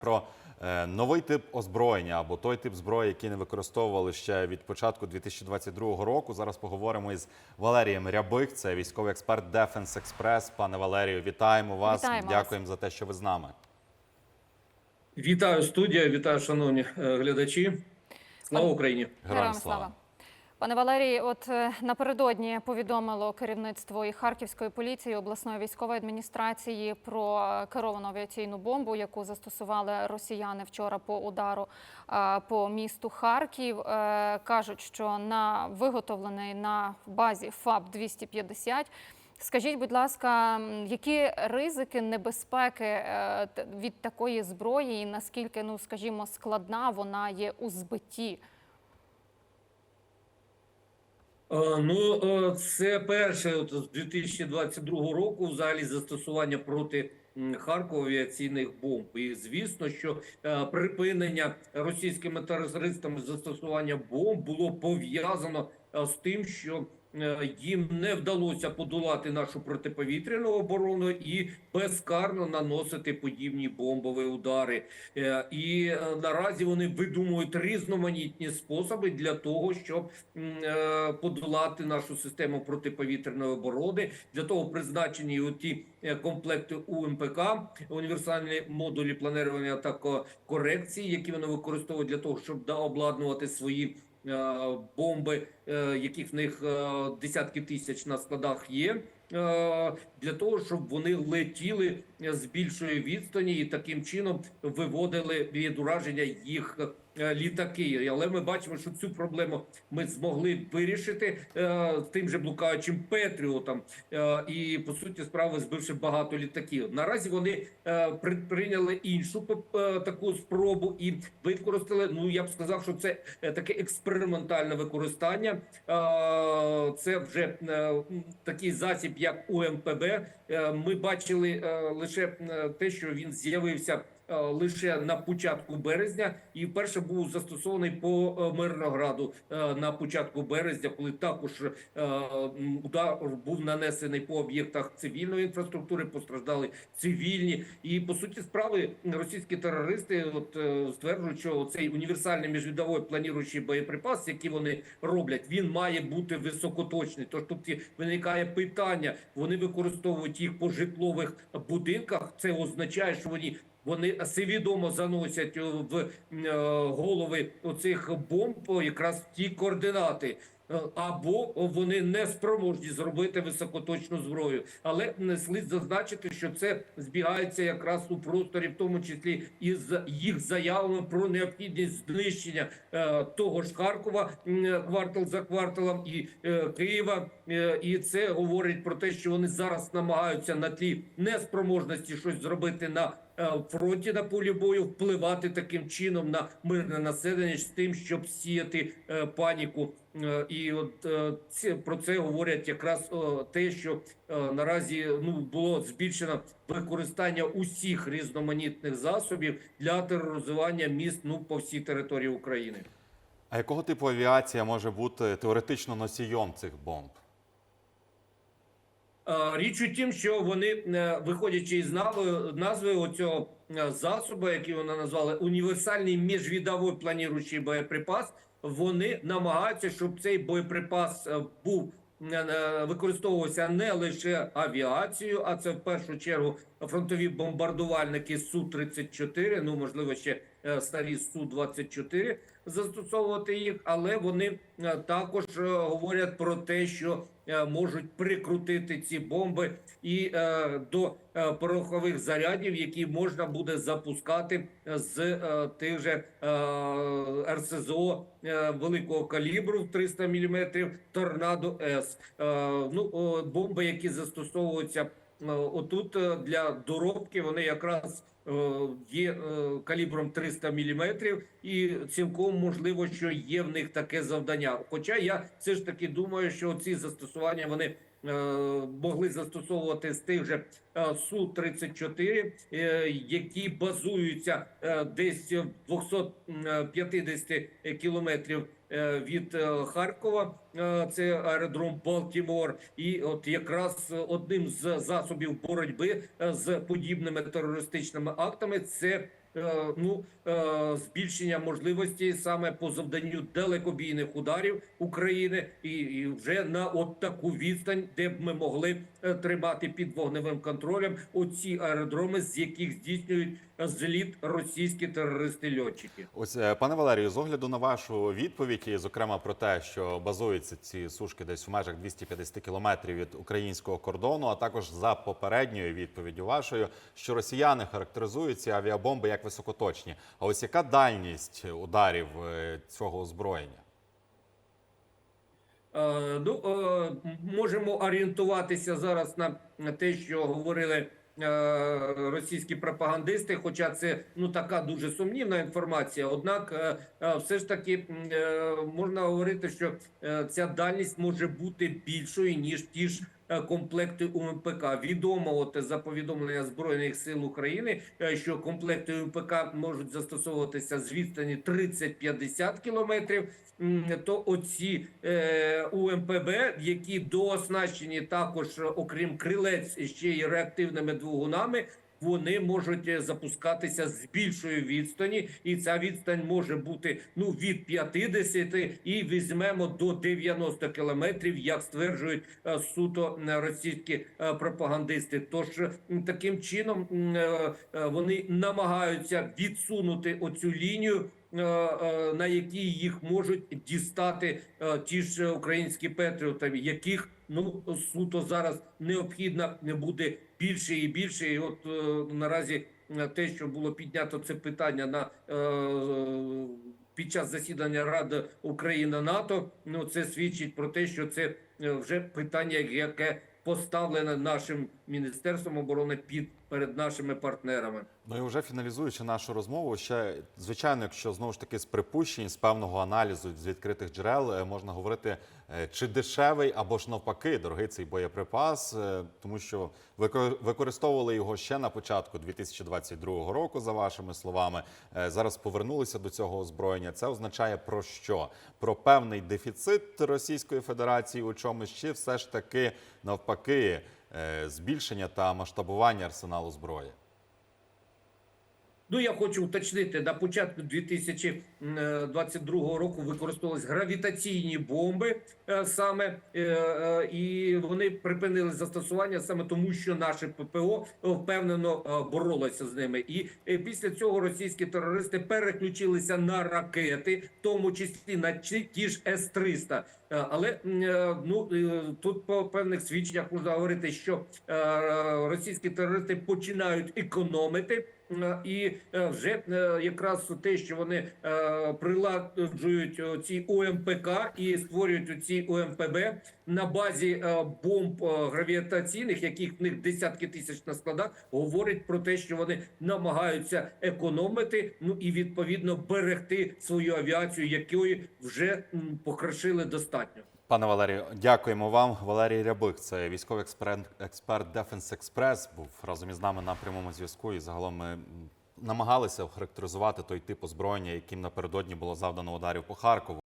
про е, новий тип озброєння або той тип зброї, який не використовували ще від початку 2022 року. Зараз поговоримо із Валерієм Рябих, це військовий експерт Defense Express. Пане Валерію, вітаємо вас. Вітаємо вас. Дякуємо за те, що ви з нами. Вітаю студія, вітаю, шановні е, глядачі. Слава Україні! Героям слава. Пане Валерій, от е, напередодні повідомило керівництво і Харківської поліції, і обласної військової адміністрації про е, керовану авіаційну бомбу, яку застосували росіяни вчора по удару по місту Харків. Е, Кажуть, що на виготовлений на базі ФАБ 250 Скажіть, будь ласка, які ризики, небезпеки від такої зброї, і наскільки, ну скажімо, складна вона є у збитті? Е, Ну, е, це перше з 2022 року взагалі застосування проти Харкова авіаційних бомб. І звісно, що е, припинення російськими терористами застосування бомб було пов'язано з тим, що їм не вдалося подолати нашу протиповітряну оборону і безкарно наносити подібні бомбові удари. Е, І е, наразі вони видумують різноманітні способи для того, щоб е, подолати нашу систему протиповітряної оборони. Для того призначені ті е, комплекти УМПК, універсальні модулі планування та корекції, які вони використовують для того, щоб обладнувати свої. Е, Бомби, е, яких в них е, десятки тисяч на складах є, для того, щоб вони летіли з більшої відстані і таким чином виводили від ураження їх е, літаки. Але ми бачимо, що цю проблему ми змогли вирішити е, тим же блукаючим Петріотом е, і по суті справи збивши багато літаків. Наразі вони е, прийняли іншу е, таку спробу і використали. Ну я б сказав, що це е, таке експериментальне використання. Е, Це вже е, такий засіб, як у МПБ Ми бачили е, лише е, те, що він з'явився. Е, Лише на початку березня, і вперше був застосований по е, Мирнограду е, на початку березня, коли також удар був нанесений по об'єктах цивільної інфраструктури, постраждали цивільні. І по суті справи російські терористи от стверджують, що цей універсальний міжвідовий планіруючий боєприпас, який вони роблять, він має бути високоточний. Тож тут виникає питання: вони використовують їх по житлових будинках. Це означає, що вони. Вони свідомо заносять е, в е, голови оцих бомб якраз ті координати. Е, Або вони не спроможні зробити високоточну зброю, але не слід зазначити, що це збігається якраз у просторі, в тому числі із їх заявами про необхідність знищення е, того ж Харкова м, квартал за кварталом і е, Києва. Е, і це говорить про те, що вони зараз намагаються на тлі неспроможності щось зробити на е, фронті на полі бою, впливати таким чином на мирне населення з тим, щоб сіяти е, паніку. Е, І от е, ці про це говорять якраз е, те, що е, наразі ну було збільшено використання усіх різноманітних засобів для тероризування міст ну по всій території України. А якого типу авіація може бути теоретично носієм цих бомб? Е, Річ у тім, що вони, е, виходячи із назви, оцього е, засобу, який вони назвали універсальний міжвідовий планіруючий боєприпас, вони намагаються, щоб цей боєприпас був використовувався не лише авіацією, а це в першу чергу фронтові бомбардувальники су 34 ну можливо ще старі су 24 застосовувати їх, але вони е, також е, говорять про те, що е, можуть прикрутити ці бомби і до порохових зарядів, які можна буде запускати з тих же РСЗО великого калібру в 300 мм торнадо С. Ну бомби, які застосовуються отут е, для доробки, вони якраз е, є е, калібром 300 мм, і цілком можливо, що є в них таке завдання. Хоча я все ж таки думаю, що ці застосування вони. е, Могли застосовувати з тих же е, су 34 які базуються е, десь в 250 кілометрів е, від е, Харкова. Е, Це аеродром Балтімор, і от якраз одним з засобів боротьби е, з подібними терористичними актами це е, ну е, збільшення можливості саме по завданню далекобійних ударів України, і, і вже на от таку відстань, де б ми могли е, тримати під вогневим контролем оці аеродроми, з яких здійснюють е, зліт російські терористи-льотчики. Ось, е, пане Валерію, з огляду на вашу відповідь, і зокрема про те, що базуються ці сушки десь в межах 250 кілометрів від українського кордону, а також за попередньою відповіддю вашою, що росіяни характеризують ці авіабомби як високоточні. А ось яка дальність ударів е, цього озброєння? Е, Ну, е, можемо орієнтуватися зараз на те, що говорили е, російські пропагандисти, хоча це ну така дуже сумнівна інформація. Однак, е, е, все ж таки е, можна говорити, що е, ця дальність може бути більшою ніж ті ж. Е, Комплекти УМПК відомо, от за повідомлення збройних сил України, е, що комплекти УМПК можуть застосовуватися з відстані 30-50 кілометрів. То оці е, УМПБ, які дооснащені також, е, окрім крилець, ще й реактивними двигунами. Вони можуть е, запускатися з більшої відстані, і ця відстань може бути ну від 50 і візьмемо до 90 кілометрів, як стверджують е, суто російські е, пропагандисти. Тож таким чином вони намагаються відсунути оцю лінію на якій їх можуть дістати е, ті ж українські патріоти, яких ну суто зараз необхідно не буде більше і більше. І от е, наразі е, те, що було піднято це питання на е, під час засідання Ради Україна НАТО, ну це свідчить про те, що це е, вже питання, яке поставлене нашим міністерством оборони під перед нашими партнерами. Ну і вже фіналізуючи нашу розмову, ще звичайно, якщо знову ж таки з припущень, з певного аналізу з відкритих джерел е, можна говорити, е, чи дешевий або ж навпаки дорогий цей боєприпас, е, тому що вико- використовували його ще на початку 2022 року, за вашими словами. Зараз повернулися до цього озброєння. Це означає про що? Про певний дефіцит Російської Федерації у чомусь, чи все ж таки навпаки збільшення та масштабування арсеналу зброї. Ну, я хочу уточнити, на початку 2022 року використовувались гравітаційні бомби е, саме, е, е, і вони припинили застосування саме тому, що наше ППО впевнено е, боролося з ними. І е, після цього російські терористи переключилися на ракети, в тому числі на ті ж С-300. Е, Але е, ну е, тут по певних свідченнях можна говорити, що е, російські терористи починають економити. Е, І е, вже е, якраз те, що вони е, приладжують е, ці ОМПК і створюють ці ОМПБ на базі е, бомб е, гравітаційних, яких в них десятки тисяч на складах, говорить про те, що вони намагаються економити, ну і відповідно берегти свою авіацію, якої вже м, покрошили достатньо. Пане Валерію, дякуємо вам. Валерій Рябик, це військовий експерт, експерт Defense Express, був разом із нами на прямому зв'язку. І загалом ми намагалися охарактеризувати той тип озброєння, яким напередодні було завдано ударів по Харкову.